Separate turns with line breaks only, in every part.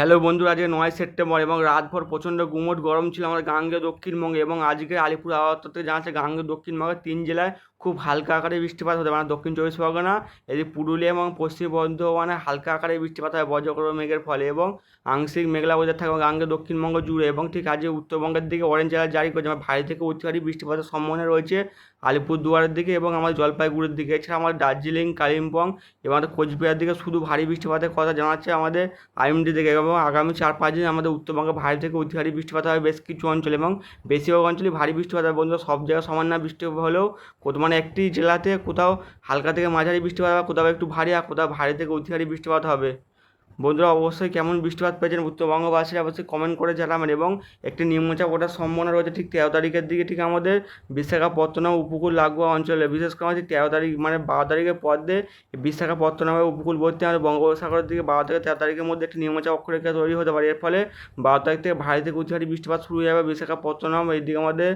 Hello বন্ধুরা, আজকে নয় সেপ্টেম্বর এবং রাতভর প্রচণ্ড গুমোট গরম ছিল আমাদের গাঙ্গে দক্ষিণবঙ্গে এবং আজকে আলিপুর আবহাওয়া জানাচ্ছে গাঙ্গে দক্ষিণবঙ্গের তিন জেলায় খুব হালকা আকারে বৃষ্টিপাত হতে পারে দক্ষিণ চব্বিশ পরগনা, এদিকে পুরুলিয়া এবং পশ্চিম বর্ধমানে হালকা আকারে বৃষ্টিপাত হয় বজ্রকর মেঘের ফলে এবং আংশিক মেঘলা ওয়েদার থাকে এবং গাঙ্গে দক্ষিণবঙ্গ জুড়ে এবং ঠিক আজকে উত্তরবঙ্গের দিকে অরেঞ্জ অ্যালার্ট জারি করেছে আমার ভারী থেকে ভারী বৃষ্টিপাতের সম্ভাবনা রয়েছে আলিপুরদুয়ারের দিকে এবং আমাদের জলপাইগুড়ির দিকে। এছাড়া আমাদের দার্জিলিং, কালিম্পং এবং আমাদের কোচবিহার দিকে শুধু ভারী বৃষ্টিপাতের কথা জানাচ্ছে আমাদের আইএমডি থেকে এবং আগামী চার পাঁচ দিন আমাদের উত্তরবঙ্গে ভারী থেকে অতি ভারী বৃষ্টিপাত হবে বেশ কিছু অঞ্চলে এবং বেশিরভাগ অঞ্চলে ভারী বৃষ্টিপাত হবে। বন্ধুরা, সব জায়গায় সমান না বৃষ্টি হলেও কোথাও মানে একটি জেলাতে কোথাও হালকা থেকে মাঝারি বৃষ্টিপাত হবে কোথাও একটু ভারী আর কোথাও ভারী থেকে অতি ভারী বৃষ্টিপাত হবে। বন্ধুরা অবশ্যই কেমন বৃষ্টিপাত পেয়েছেন উত্তরবঙ্গবাসীরা অবশ্যই কমেন্ট করে জানাবেন এবং একটি নিম্নচাপ ওঠার সম্ভাবনা রয়েছে ঠিক তেরো তারিখের দিকে, ঠিক আমাদের বিশাখাপত্তনম উপকূল লাগোয়া অঞ্চলে। বিশেষ করে আমাদের তেরো তারিখ মানে বারো তারিখের পর দিয়ে বিশাখাপত্তনমের উপকূলবর্তী আমাদের বঙ্গোপসাগরের দিকে বারো থেকে তেরো তারিখের মধ্যে একটি নিম্নচাপ অক্ষরেখা তৈরি হতে পারে। এর ফলে বারো তারিখ থেকে ভারী থেকে অতি ভারী বৃষ্টিপাত শুরু হয়ে যাবে বিশাখাপত্তনম এইদিকে আমাদের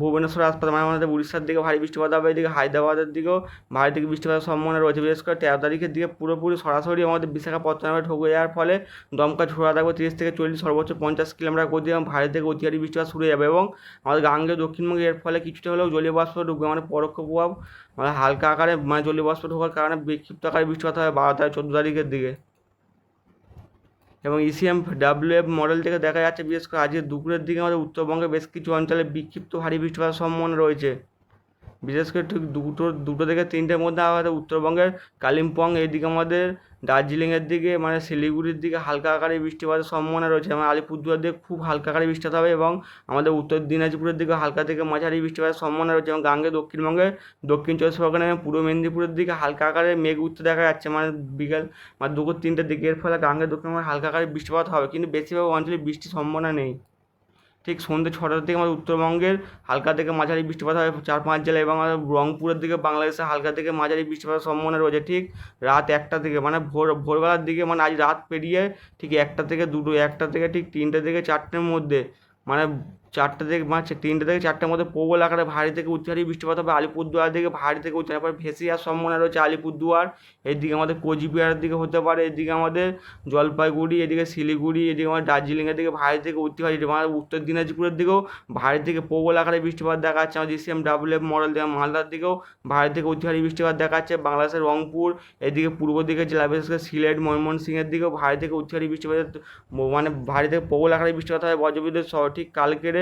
ভুবনেশ্বর আশপাশ মানে আমাদের উড়িষ্যার দিকে ভারী বৃষ্টিপাত হবে, এদিকে হায়দ্রাবাদের দিকেও ভারী থেকে বৃষ্টিপাতের সম্ভাবনা রয়েছে। বিশেষ করে তেরো তারিখের দিকে পুরোপুরি সরাসরি আমাদের বিশাখাপত্তনমে ঢুকে যাওয়ার ফলে দমকা ঝোড়া থাকবে তিরিশ থেকে চল্লিশ, সর্বোচ্চ পঞ্চাশ কিলোমিটার গতি এবং ভারী থেকে অতিধারী বৃষ্টিপাত শুরু যাবে এবং আমাদের গাঙ্গে দক্ষিণবঙ্গে এর ফলে কিছুটা হলেও জলীয় বাষ্প ঢুকবে মানে পরোক্ষ প্রভাব মানে হালকা আকারে মানে জলীয় বাষ্প ঢোকার কারণে বিক্ষিপ্ত আকারে বৃষ্টিপাত হবে বারো তারিখ চোদ্দ তারিখের দিকে। এবং ইসিএম ডাব্লিউ এফ মডেল থেকে দেখা যাচ্ছে, বিশেষ করে আজকে দুপুরের দিকে আমাদের উত্তরবঙ্গে বেশ কিছু অঞ্চলে বিক্ষিপ্ত ভারী বৃষ্টিপাতের সম্ভাবনা রয়েছে। বিশেষ করে ঠিক দুটো দুটো থেকে তিনটের মধ্যে আমাদের উত্তরবঙ্গের কালিম্পং এইদিকে আমাদের দার্জিলিংয়ের দিকে মানে শিলিগুড়ির দিকে হালকা আকারে বৃষ্টিপাতের সম্ভাবনা রয়েছে এবং আলিপুরদুয়ার দিকে খুব হালকা আকারে বৃষ্টিপাত হবে এবং আমাদের উত্তর দিনাজপুরের দিকে হালকা থেকে মাঝারি বৃষ্টিপাতের সম্ভাবনা রয়েছে এবং গাঙ্গে দক্ষিণবঙ্গে দক্ষিণ চব্বিশ পরগনা এবং পূর্ব মেদিনীপুরের দিকে হালকা আকারে মেঘ উঠতে দেখা যাচ্ছে। মানে বিকেল মানে দুপুর তিনটের দিকে। এর ফলে গাঙ্গে দক্ষিণবঙ্গে হালকা আকারে বৃষ্টিপাত হবে, কিন্তু বেশিরভাগ অঞ্চলে বৃষ্টির সম্ভাবনা নেই। ঠিক সন্ধ্যে ছটার দিকে আমাদের উত্তরবঙ্গের হালকা থেকে মাঝারি বৃষ্টিপাত হবে চার পাঁচ জেলায় এবং আমাদের রংপুরের দিকে বাংলাদেশে হালকা থেকে মাঝারি বৃষ্টিপাতের সম্ভাবনা রয়েছে। ঠিক রাত একটা থেকে মানে ভোর, ভোরবেলার দিকে মানে আজ রাত পেরিয়ে ঠিক একটা থেকে দুটো, একটা থেকে ঠিক তিনটে থেকে চারটের মধ্যে মানে চারটে থেকে মানে তিনটে থেকে চারটের মধ্যে প্রবল আকারে ভারী থেকে ভারী বৃষ্টিপাত হবে আলিপুরদুয়ার দিকে ভারী থেকে অতি তারপর ভেসে যাওয়ার সম্ভাবনা রয়েছে আলিপুরদুয়ার, এদিকে আমাদের কোচবিহারের দিকে হতে পারে, এদিকে আমাদের জলপাইগুড়ি, এদিকে শিলিগুড়ি, এদিকে আমাদের দার্জিলিংয়ের দিকে ভারী থেকে অতি ভারী। মানে উত্তর দিনাজপুরের দিকেও ভারী থেকে প্রবল আকারে বৃষ্টিপাত দেখা যাচ্ছে আমাদের ডিসিএম ডাব্লিউ এফ মডেল থেকে মালদার দিকেও ভারী থেকে অতি বৃষ্টিপাত দেখা যাচ্ছে বাংলাদেশের রংপুর, এদিকে পূর্ব দিকে জেলা, বিশেষ করে সিলেট, ময়মনসিংহের দিকেও ভারী থেকে অতি বৃষ্টিপাত মানে ভারী থেকে প্রবল আকারে বৃষ্টিপাত হয় বজ্রবিদ্যুৎ সহ ঠিক কালকেরে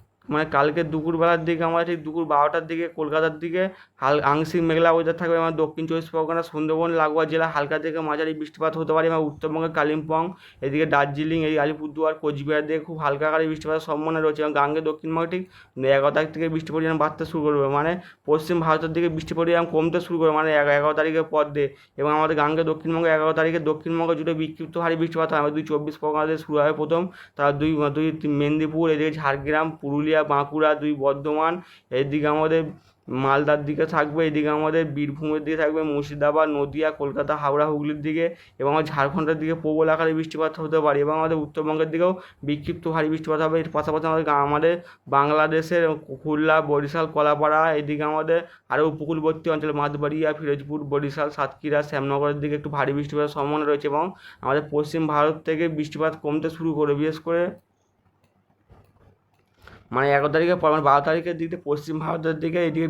মানে কালকে দুপুরবেলার দিকে আমরা ঠিক দুপুর বারোটার দিকে কলকাতার দিকে হাল, আংশিক মেঘলা ওয়েদার থাকবে আমার দক্ষিণ চব্বিশ পরগনা, সুন্দরবন, লাগোয়া জেলা, হালকা থেকে মাঝারি বৃষ্টিপাত হতে পারে এবং উত্তরবঙ্গের কালিম্পং, এদিকে দার্জিলিং, এই আলিপুরদুয়ার, কোচবিহার দিকে খুব হালকা আকারে বৃষ্টিপাতের সম্ভাবনা রয়েছে, এবং গাঙ্গে দক্ষিণবঙ্গে ঠিক এগারো তারিখ থেকে বৃষ্টি পরিমাণ বাড়তে শুরু করবে মানে পশ্চিম ভারতের দিকে বৃষ্টি পরিমাণ কমতে শুরু করবে মানে এগা- এগারো তারিখের পর দিয়ে, এবং আমাদের গাঙ্গে দক্ষিণবঙ্গে এগারো তারিখে দক্ষিণবঙ্গ জুড়ে বিক্ষিপ্ত হারে বৃষ্টিপাত হয় আমাদের দুই চব্বিশ পরগনা শুরু হয় প্রথম, তার দুই দুই মেদিনীপুর, এদিকে ঝাড়গ্রাম, পুরুলিয়া বাঁকুড়া দুই বর্ধমান, এদিকে আমাদের মালদার দিকে থাকবে, এদিকে আমাদের বীরভূমের দিকে থাকবে মুর্শিদাবাদ, নদিয়া, কলকাতা, হাওড়া, হুগলির দিকে এবং ঝাড়খণ্ডের দিকে প্রবল আকারে বৃষ্টিপাত হতে পারে এবং আমাদের উত্তরবঙ্গের দিকেও বিক্ষিপ্ত ভারী বৃষ্টিপাত হবে। এর পাশাপাশি আমাদের আমাদের বাংলাদেশের খুলনা, বরিশাল, কলাপাড়া, এদিকে আমাদের আরও উপকূলবর্তী অঞ্চলে মাঠবাড়িয়া ফিরোজপুর, বরিশাল, সাতক্ষীরা, শ্যামনগরের দিকে একটু ভারী বৃষ্টিপাতের সম্ভাবনা রয়েছে এবং আমাদের পশ্চিম ভারত থেকে বৃষ্টিপাত কমতে শুরু করে, বিশেষ করে মানে এগারো তারিখের পর মানে বারো তারিখের দিকে পশ্চিম ভারতের দিকে এদিকে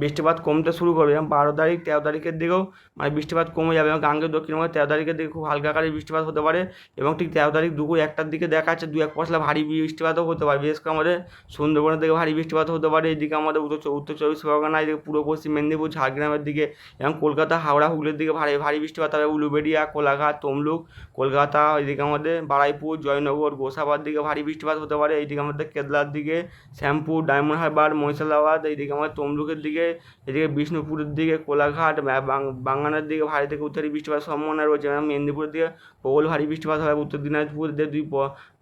বৃষ্টিপাত কমতে শুরু করবে এবং বারো তারিখ, তেরো তারিখের দিকেও মানে বৃষ্টিপাত কমে যাবে এবং গাঙ্গের দক্ষিণবঙ্গে তেরো তারিখের দিকে খুব হালকা আকারে বৃষ্টিপাত হতে পারে এবং ঠিক তেরো তারিখ দুপুর একটার দিকে দেখা যাচ্ছে দু এক পশলা ভারী বৃষ্টিপাতও হতে পারে। বিশেষ করে আমাদের সুন্দরবনের দিকে ভারী বৃষ্টিপাত হতে পারে। এদিকে আমাদের উত্তর উত্তর চব্বিশ পরগনা এদিকে পূর্ব পশ্চিম মেদিনীপুর, ঝাড়গ্রামের দিকে এবং কলকাতা, হাওড়া, হুগলির দিকে ভারী ভারী বৃষ্টিপাত হবে। উলুবেড়িয়া, কোলাঘাট, তমলুক, কলকাতা, এদিকে আমাদের বারাইপুর, জয়নগর, গোসাবার দিকে ভারী বৃষ্টিপাত হতে পারে। এইদিকে আমাদের কেদলার দিকে শ্যামপুর, ডায়মন্ড হারবার মহিষালাবাদ এইদিকে আমাদের তমলুকের দিকে এদিকে বিষ্ণুপুরের দিকে কোলাঘাট বাংলার দিকে ভারী থেকে উত্তরে বৃষ্টিপাত সম্ভাবনা রয়েছে। এবং মেদিনীপুরের দিকে প্রবল ভারী বৃষ্টিপাত হবে। উত্তর দিনাজপুর দুই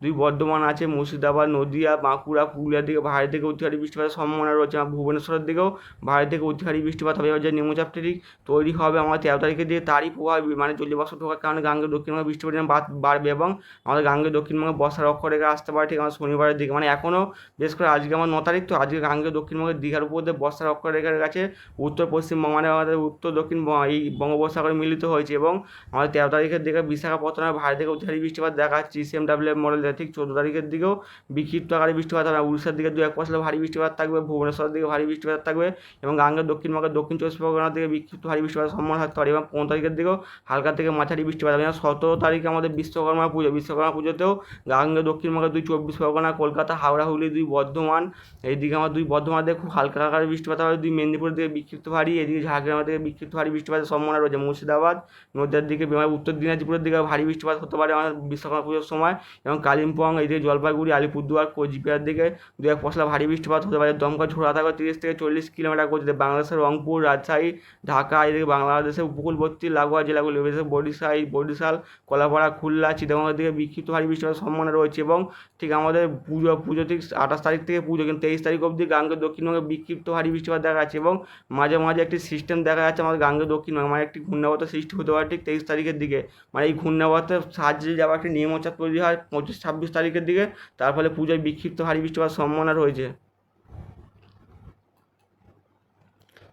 দুই বর্ধমান আছে, মুর্শিদাবাদ, নদিয়া, বাঁকুড়া, পুরুলিয়ার দিকে ভারী থেকে অতি ভারী বৃষ্টিপাতের সম্ভাবনা রয়েছে। ভুবনেশ্বরের দিকেও ভারী থেকে অতি ভারী বৃষ্টিপাত হবে। যে নিম্নচাপটি তৈরি হবে আমার তেরো তারিখের দিকে, তারই প্রভাব মানে জলীয়বাষ্প ঢোকার কারণে গাঙ্গে দক্ষিণবঙ্গে বৃষ্টি পরিমাণ বাড়- বাড়বে এবং আমাদের গাঙ্গে দক্ষিণবঙ্গে বর্ষার অক্ষরেখা আসতে পারে ঠিক আমার শনিবারের দিকে। মানে এখনও বিশেষ করে আজকে আমার ন তারিখ, তো আজকে গাঙ্গে দক্ষিণবঙ্গের দীঘার উপর দিয়ে বর্ষার অক্ষরেখা রেখার কাছে উত্তর, পশ্চিম মানে আমাদের উত্তর, দক্ষিণ এই বঙ্গোপসাগরে মিলিত হয়েছে এবং আমাদের তেরো তারিখের দিকে বিশাখাপত্তনমের ভারী থেকে অতিহারী বৃষ্টিপাত দেখা যাচ্ছে সিএমডাব্লিউ মডেল ঠিক চোদ্দ তারিখের দিকেও বিক্ষিপ্ত আকারে বৃষ্টিপাত হবে। উড়িষ্যার দিকে দু এক পশলা ভারী বৃষ্টিপাত থাকবে, ভুবনেশ্বরের দিকে ভারী বৃষ্টিপাত থাকবে এবং গাঙ্গের দক্ষিণবঙ্গের দক্ষিণ চব্বিশ পরগনার দিকে বিক্ষিপ্ত ভারী বৃষ্টিপাত সম্ভাবনা থাকতে পারে এবং পনেরো তারিখের দিকেও হালকা থেকে মাঝারি বৃষ্টিপাত হবে। সতেরো তারিখে আমাদের বিশ্বকর্মা পুজো, বিশ্বকর্মা পুজোতেও গাঙ্গে দক্ষিণবঙ্গের দুই চব্বিশ পরগনা, কলকাতা, হাওড়া, হুগলি দুই বর্ধমান, এইদিকে আমার দুই বর্ধমান দিকে খুব হালকা আকারে বৃষ্টিপাত হবে। দুই মেদিনীপুরের দিকে বিক্ষিপ্ত ভারী, এদিকে ঝাড়গ্রামের দিকে বিক্ষিপ্ত ভারী বৃষ্টিপাতের সম্ভাবনা রয়েছে। মুর্শিদাবাদ, নদিয়ার দিকে উত্তর দিনাজপুরের দিকে ভারী বৃষ্টিপাত হতে পারে আমাদের বিশ্বকর্মা পুজোর সময় এবং কালিম্পং এইদিকে জলপাইগুড়ি, আলিপুরদুয়ার, কোচবিহার দিকে দু এক পশলা ভারী বৃষ্টিপাত হতে পারে দমকা ঝোড়া থাকবে তিরিশ থেকে চল্লিশ কিলোমিটার গতিতে বাংলাদেশের রংপুর, রাজশাহী, ঢাকা, এদিকে বাংলাদেশের উপকূলবর্তী, লাগোয়া জেলাগুলি বিশেষ বরিশাল বরিশাল, কলাপাড়া, খুলনা চিটাগঙ্গের দিকে বিক্ষিপ্ত ভারী বৃষ্টিপাতের সম্ভাবনা রয়েছে এবং ঠিক আমাদের পুজো পুজো ঠিক আঠাশ তারিখ থেকে পুজো কিন্তু তেইশ তারিখ অবধি গাঙ্গের দক্ষিণবঙ্গে বিক্ষিপ্ত ভারী বৃষ্টিপাত দেখা যাচ্ছে এবং মাঝে মাঝে একটি সিস্টেম দেখা যাচ্ছে আমাদের গাঙ্গের দক্ষিণবঙ্গে মানে একটি ঘূর্ণাবর্ত সৃষ্টি হতে পারে ঠিক তেইশ তারিখের দিকে। মানে এই ঘূর্ণাবর্তের সাহায্যে যাওয়া একটি নিম্নচাপ তৈরি হয় পঁচিশ ছাব্বিশ তারিখের দিকে তার ফলে পুজোয় বিক্ষিপ্ত ভারী বৃষ্টিপাত সম্ভাবনা রয়েছে।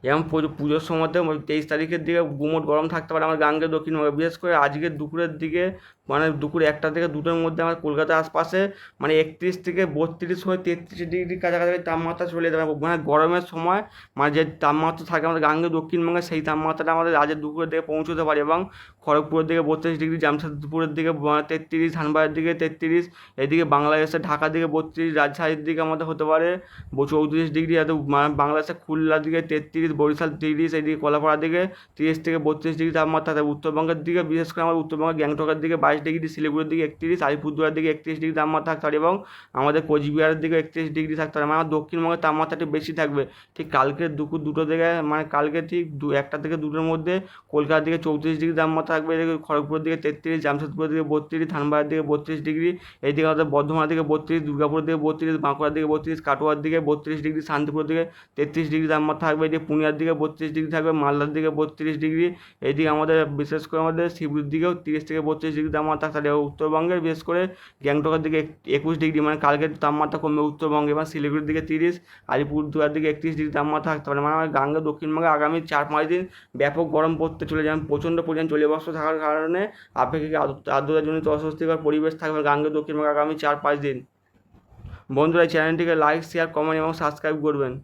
এবং পুজো- পুজোর সময়তে তেইশ তারিখের দিকে গুমোট গরম থাকতে পারে আমার গাঙ্গের দক্ষিণবঙ্গে বিশেষ করে আজকে দুপুরের দিকে মানে দুপুর একটা থেকে দুটোর মধ্যে আমার কলকাতার আশপাশে মানে একত্রিশ থেকে বত্রিশ হয়ে তেত্রিশ ডিগ্রি কাছাকাছি তাপমাত্রা চলে পারে। মানে গরমের সময় মানে যে তাপমাত্রা থাকে আমাদের গাঙ্গের দক্ষিণবঙ্গে সেই তাপমাত্রাটা আমাদের রাজ্যের দুপুরের দিকে পৌঁছতে পারে এবং খড়গপুরের দিকে বত্রিশ ডিগ্রি, জামশেদপুরের দিকে তেত্রিশ ধানবাদের দিকে তেত্রিশ, এদিকে বাংলাদেশের ঢাকার দিকে বত্রিশ, রাজশাহীর দিকে আমাদের হতে পারে চৌত্রিশ ডিগ্রি, এত মানে বাংলাদেশের খুলনার দিকে তেত্রিশ বরিশাল তিরিশ, এদিকে কলাপাড়ার দিকে তিরিশ থেকে বত্রিশ ডিগ্রি তাপমাত্রা থাকে উত্তরবঙ্গের দিকে, বিশেষ করে আমার উত্তরবঙ্গের গ্যাংটকের দিকে বাইশ ডিগ্রি, শিলিগুড়ির দিকে একত্রিশ, আলিপুরদুয়ারের দিকে একত্রিশ ডিগ্রি তাপমাত্রা থাকতে পারে এবং আমাদের কোচবিহারের দিকে একত্রিশ ডিগ্রি থাকতে পারে। মানে দক্ষিণবঙ্গের তাপমাত্রা একটু বেশি থাকবে। ঠিক কালকে দুপুর দুটো থেকে মানে কালকে ঠিক দু, একটা থেকে দুটোর মধ্যে কলকাতার দিকে চৌত্রিশ ডিগ্রি তাপমাত্রা থাকবে, এদিকে খড়গপুরের দিকে তেত্রিশ, জামশেদপুরের দিকে বত্রিশ ধানবাদের দিকে বত্রিশ ডিগ্রি এইদিকে আমাদের বর্ধমানের দিকে বত্রিশ, দুর্গাপুরের দিকে বত্রিশ, বাঁকুড়ার দিকে বত্রিশ, কাটোয়ার দিকে বত্রিশ ডিগ্রি, শান্তিপুরের দিকে তেত্রিশ ডিগ্রি তাপমাত্রা থাকবে, এদিকে পুনিয়ার দিকে বত্রিশ ডিগ্রি থাকবে, মালদার দিকে বত্রিশ ডিগ্রি এইদিকে আমাদের বিশেষ করে আমাদের শিবুর দিকেও তিরিশ থেকে বত্রিশ ডিগ্রি তাপমাত্রা এবং উত্তরবঙ্গের বিশেষ করে গ্যাংটকের দিকে এক- একুশ ডিগ্রি মানে কালকের তাপমাত্রা কমবে উত্তরবঙ্গে। এবং শিলিগুড়ির দিকে তিরিশ, আলিপুরদুয়ার দিকে একত্রিশ ডিগ্রি তাপমাত্রা থাকতে পারে। মানে আমার গাঙ্গে দক্ষিণবঙ্গে আগামী চার পাঁচ দিন ব্যাপক গরম পড়তে চলে যাবে প্রচণ্ড পরিমাণ জলীয় বাষ্প থাকার কারণে আপেক্ষিক আর্দ্র- আর্দ্রতাজনিত অস্বস্তিকর পরিবেশ থাকবে গাঙ্গে দক্ষিণবঙ্গে আগামী চার পাঁচ দিন। বন্ধুরা চ্যানেলটিকে লাইক শেয়ার কমেন্ট এবং সাবস্ক্রাইব করবেন।